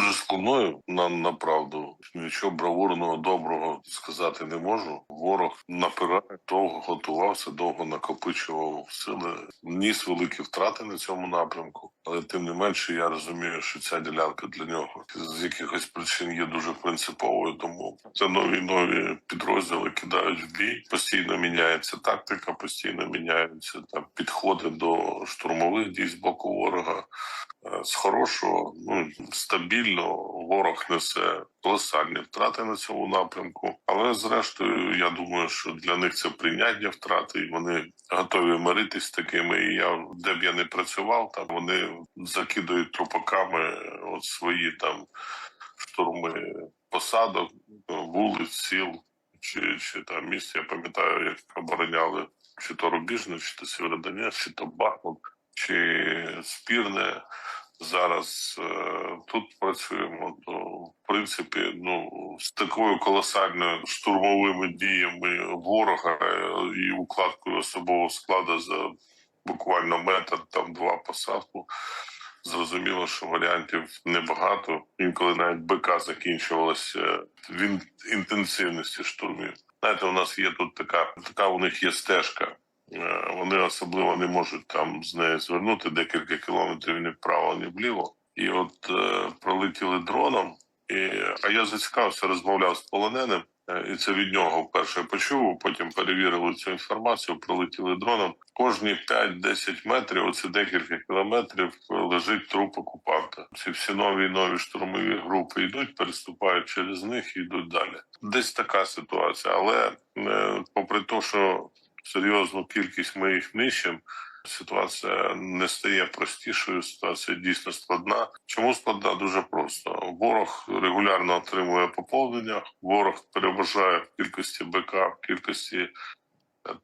дуже складною на направду. Нічого бравурного доброго сказати не можу. Ворог напирає, довго готувався, довго накопичував сили. Ніс великі втрати на цьому напрямку, але тим не менше я розумію, що ця ділянка для нього з якихось причин є дуже принциповою. Тому це нові нові підрозділи кидають в бій. Постійно міняється тактика, постійно міняються там підходи до штурмових дій з боку ворога. Е, З хорошого, ну стабільно ворог несе колосальні втрати на цьому напрямку. Але зрештою, я думаю, що для них це прийнятні втрати, і вони готові миритись з такими. І я де б я не працював, там вони закидують трупаками от свої там штурми посадок, вулиць, сіл чи, чи там місць. Я пам'ятаю, як обороняли чи то Рубіжне, чи то Сєвєродонецьк, чи то Бахмут, чи Спірне. Зараз е, тут працюємо, то в принципі, ну з такою колосальною штурмовими діями ворога е, і укладкою особового складу за буквально метр, там два посадку. Зрозуміло, що варіантів небагато. Інколи навіть БК закінчувалася він інтенсивності штурмів. Знаєте, у нас є тут така, така у них є стежка. Е, Вони особливо не можуть там з неї звернути декілька кілометрів ні вправо, ні вліво. І от е, пролетіли дроном. І, а я зацікавився, розмовляв з полоненим, е, і це від нього вперше почув. Потім перевірили цю інформацію. Пролетіли дроном. Кожні 5-10 метрів, оце декілька кілометрів, лежить труп окупанта. Ці всі нові нові штурмові групи йдуть, переступають через них і йдуть далі. Десь така ситуація, але е, попри те, що серйозну кількість ми їх нищимо. Ситуація не стає простішою. Ситуація дійсно складна. Чому складна? Дуже просто. Ворог регулярно отримує поповнення. Ворог переважає в кількості БК, в кількості е,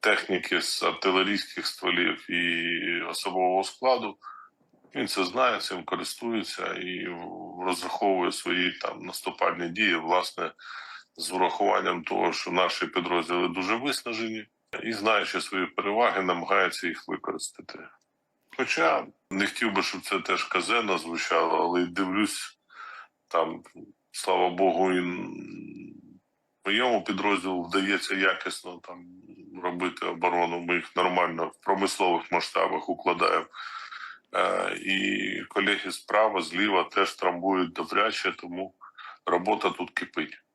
техніки з артилерійських стволів і особового складу. Він це знає, цим користується і розраховує свої там наступальні дії, власне, з урахуванням того, що наші підрозділи дуже виснажені і знаючи свої переваги, намагається їх використати. Хоча не хотів би, щоб це теж казенно звучало, але дивлюсь, там, слава Богу, і моєму підрозділу вдається якісно там робити оборону. Ми їх нормально в промислових масштабах укладаємо. Е, і колеги справа, зліва теж трамбують добряче, тому робота тут кипить.